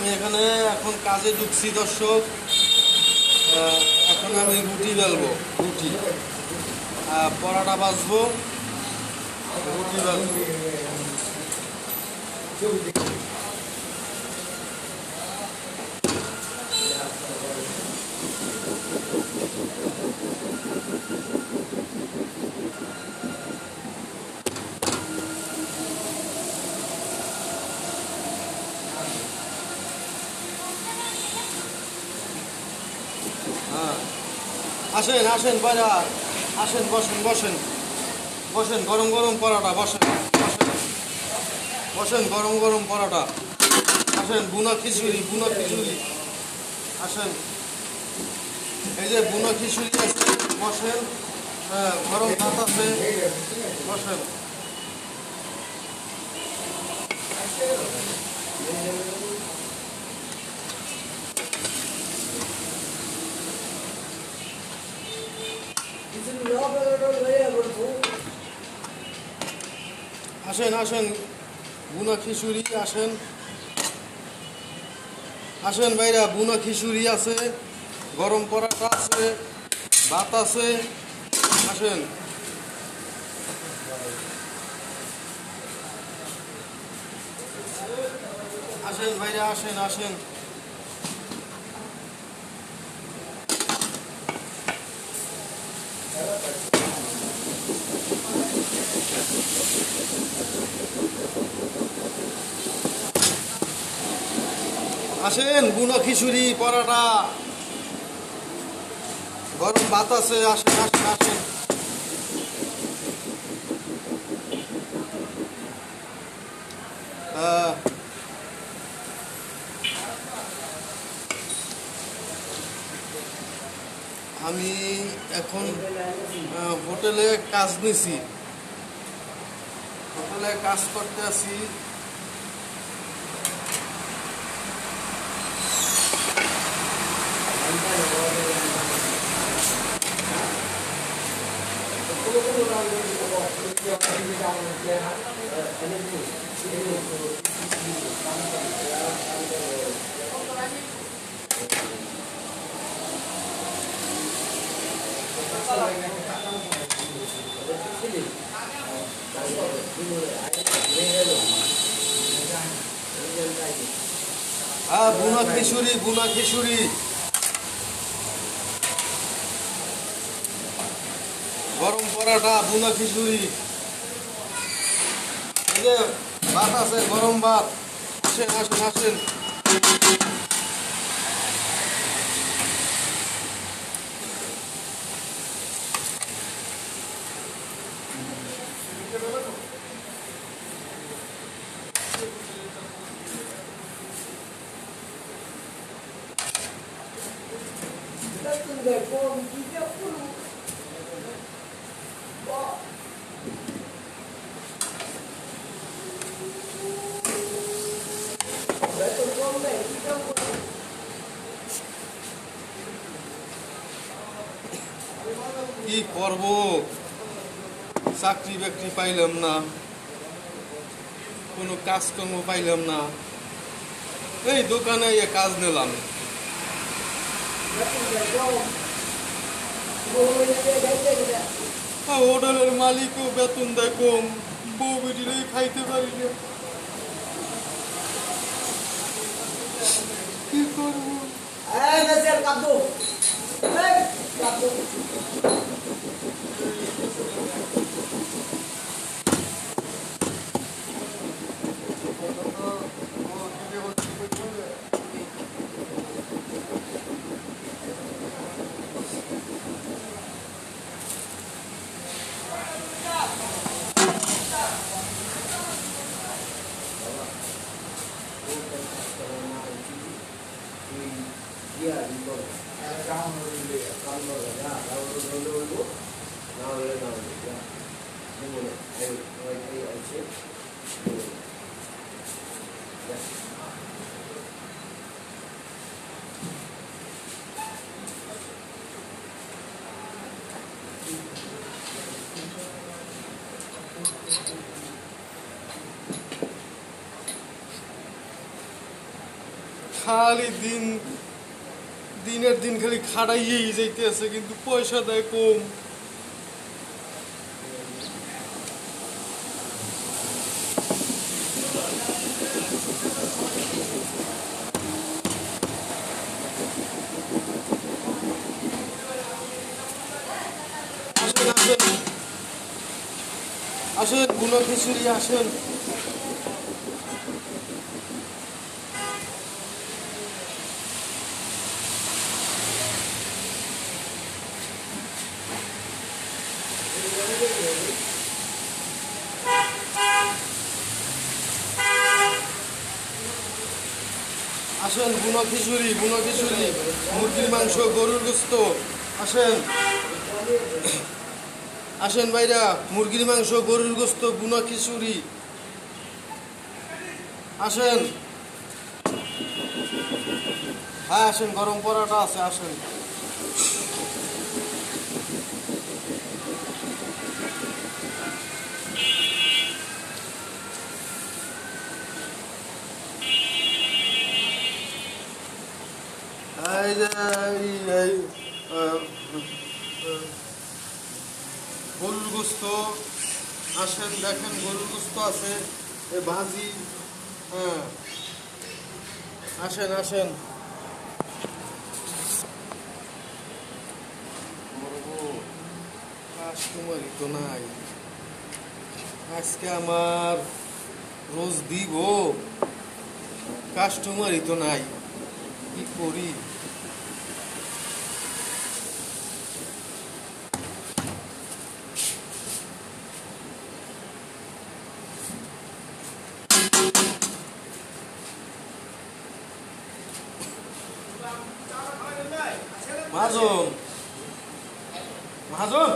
আমি এখানে এখন কাজে ঢুকছি, দর্শক। এখন আমি রুটি বেলবো। রুটি। পরাটা বাজবো রুটি বেলবো আসেন আসেন বাজা আসেন, বসেন বসেন। বসেন, গরম গরম পরোটা, বসেন বসেন। বসেন, গরম গরম পরোটা। আসেন বুনা খিচুড়ি বুনা খিচুড়ি। আসেন। এই যে বুনা খিচুড়ি আছে, বসেন। হ্যাঁ গরম ভাত আছে, বসেন। আসেন আসেন। বুনা খিচুড়ি, আসেন। আসেন ভাইরা, বুনা খিচুড়ি আছে, গরম পরাটা আছে, ভাত আছে। আসেন। আসেন ভাইরা, আসেন আসেন। আসেন বুনো খিচুড়ি, পরাটা। গরম আছে, আসেন আসেন আসেন। আমি এখন হোটেলে কাজ নিছি। হোটেলে কাজ করতে আছি। বুনা খিচুড়ি বুনা খিচুড়ি গরম পরাটা বুনা খিচুড়ি। এই যে ভাত আছে গরম ভাত। আসেন আসেন আসেন। কি করব। চাকরি বাকরি পাইলাম না। কোনো কাজকর্ম পাইলাম না। এই দোকানে কাজ নিলাম। হোটেলের মালিকও বেতন দেয় কম। বউ বেটিরই খাইতে পারি না। কি করব? total astronomical here before. Now we are now. Yeah. I will. I will. I will. Yeah. খালি দিন, দিনের দিন খালি খাড়াইয়েই যাইতেছে, কিন্তু পয়সা দেয় কম। আসেনগুলো খিচুড়ি আসেন। আসেন বুনো খিচুড়ি বুনো খিচুড়ি মুরগির মাংস, গরুর গোস্ত। আসেন। আসেন ভাইরা, মুরগির মাংস, গরুর গোস্ত বুনো খিচুড়ি আসেন। হ্যাঁ আসেন, গরম পরাটা আছে, আসেন। এই গরুর গোস্ত আসেন, দেখেন গরুর গোস্ত আছে ভাজি হ্যাঁ আসেন আসেন। কাস্টমারই তো নাই। আজকে আমার রোজ দিব, কাস্টমারই তো নাই। কি করি? মাজন মাজন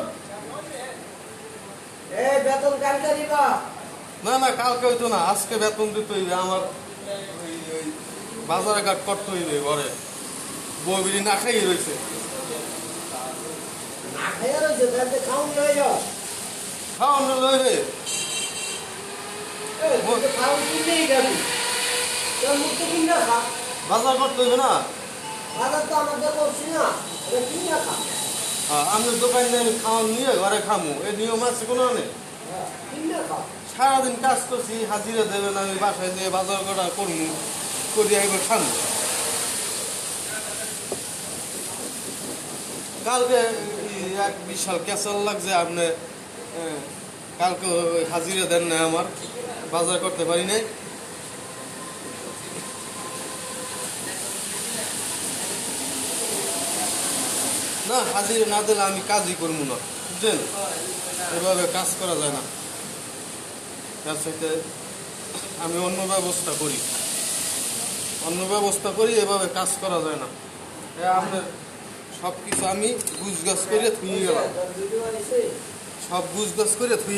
এ বেতন কালকে দিবা। না না কালকে হইতো না আজকে বেতন দিতে হইবে আমার বাজারে ঘাট করতে হইবে ঘরে। বউ বিড়ি না খাইয়ে রয়েছে খাওয়ানো বাজার করতে হইবে না? বাজার তো আমাদের করছি না আমি দোকান আমি খাওয়ান নিয়ে ঘরে খামু। এই নিয়ম আছে কোনো নেই সারাদিন কাজ করছি, হাজিরা দেবেন আমি বাসায় দিয়ে বাজার করা করব করিয়া এবার খামু। কালকে এক বিশাল ক্যাসাল লাগছে, আপনি কালকে হাজিরা দেন না আমার, বাজার করতে পারি নাই। না, হাজিরা না দিলে আমি কাজই করব না বুঝলেন এভাবে কাজ করা যায় না। তার সাথে আমি অন্য ব্যবস্থা করি। অন্য ব্যবস্থা করি, এভাবে কাজ করা যায় না। আপনার সব কিছু আমি গুছ গাছ করে থুয়ে গেলাম। সব গুছ গাছ করে থুয়ে